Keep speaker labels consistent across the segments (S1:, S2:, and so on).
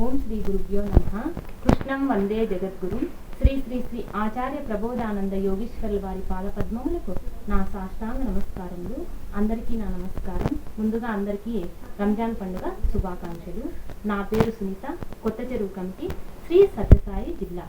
S1: ఓం శ్రీ గురుభ్యో నమ. కృష్ణం వందే జగద్గురు. శ్రీ శ్రీ శ్రీ ఆచార్య ప్రబోధానంద యోగీశ్వరుల వారి పాదపద్మములకు నా సాష్టాంగ నమస్కారములు. అందరికీ నా నమస్కారం. ముందుగా అందరికీ రంజాన్ పండుగ శుభాకాంక్షలు. నా పేరు సునీత. కొత్త చెరువు కమిటీ శ్రీ సత్యసాయి జిల్లా.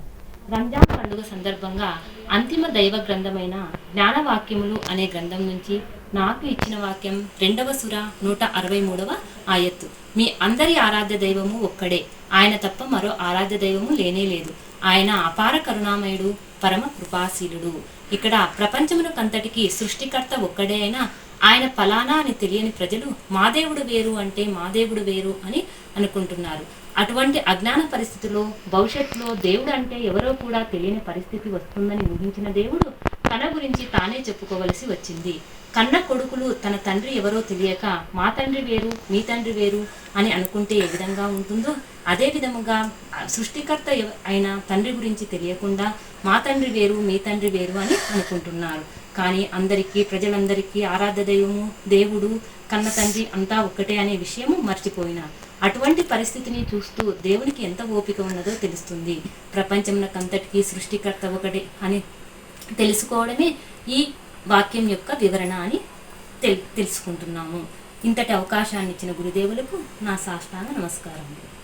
S1: రంజాన్ పండుగ సందర్భంగా అంతిమ దైవ గ్రంథమైన జ్ఞానవాక్యములు అనే గ్రంథం నుంచి నాకు ఇచ్చిన వాక్యం రెండవ సుర నూట అరవై మూడవ ఆయత్తు. మీ అందరి ఆరాధ్య దైవము ఒక్కడే. ఆయన తప్ప మరో ఆరాధ్య దైవము లేనే లేదు. ఆయన అపార కరుణామయుడు పరమ కృపాశీలుడు. ఇక్కడ ప్రపంచమునకంతటికి సృష్టికర్త ఒక్కడే అయినా ఆయన ఫలానా అని తెలియని ప్రజలు మా దేవుడు వేరు అంటే మా దేవుడు వేరు అని అనుకుంటున్నారు. అటువంటి అజ్ఞాన పరిస్థితిలో భవిష్యత్తులో దేవుడు అంటే ఎవరో కూడా తెలియని పరిస్థితి వస్తుందని ఊహించిన దేవుడు తన గురించి తానే చెప్పుకోవలసి వచ్చింది. కన్న కొడుకులు తన తండ్రి ఎవరో తెలియక మా తండ్రి వేరు మీ తండ్రి వేరు అని అనుకుంటే ఏ విధంగా ఉంటుందో అదే విధముగా సృష్టికర్త అయిన తండ్రి గురించి తెలియకుండా మా తండ్రి వేరు మీ తండ్రి వేరు అని అనుకుంటున్నారు. కానీ అందరికీ ప్రజలందరికీ ఆరాధ దైవము దేవుడు కన్న తండ్రి అంతా ఒక్కటే అనే విషయము మర్చిపోయినారు అటువంటి పరిస్థితిని చూస్తూ దేవునికి ఎంత ఓపిక ఉన్నదో తెలుస్తుంది. ప్రపంచమునకంతటికీ సృష్టికర్త ఒకటే అని తెలుసుకోవడమే ఈ వాక్యం యొక్క వివరణ అని తెల్ తెలుసుకుంటున్నాము. ఇంతటి అవకాశాన్ని ఇచ్చిన గురుదేవులకు నా సాష్టాంగ నమస్కారములు.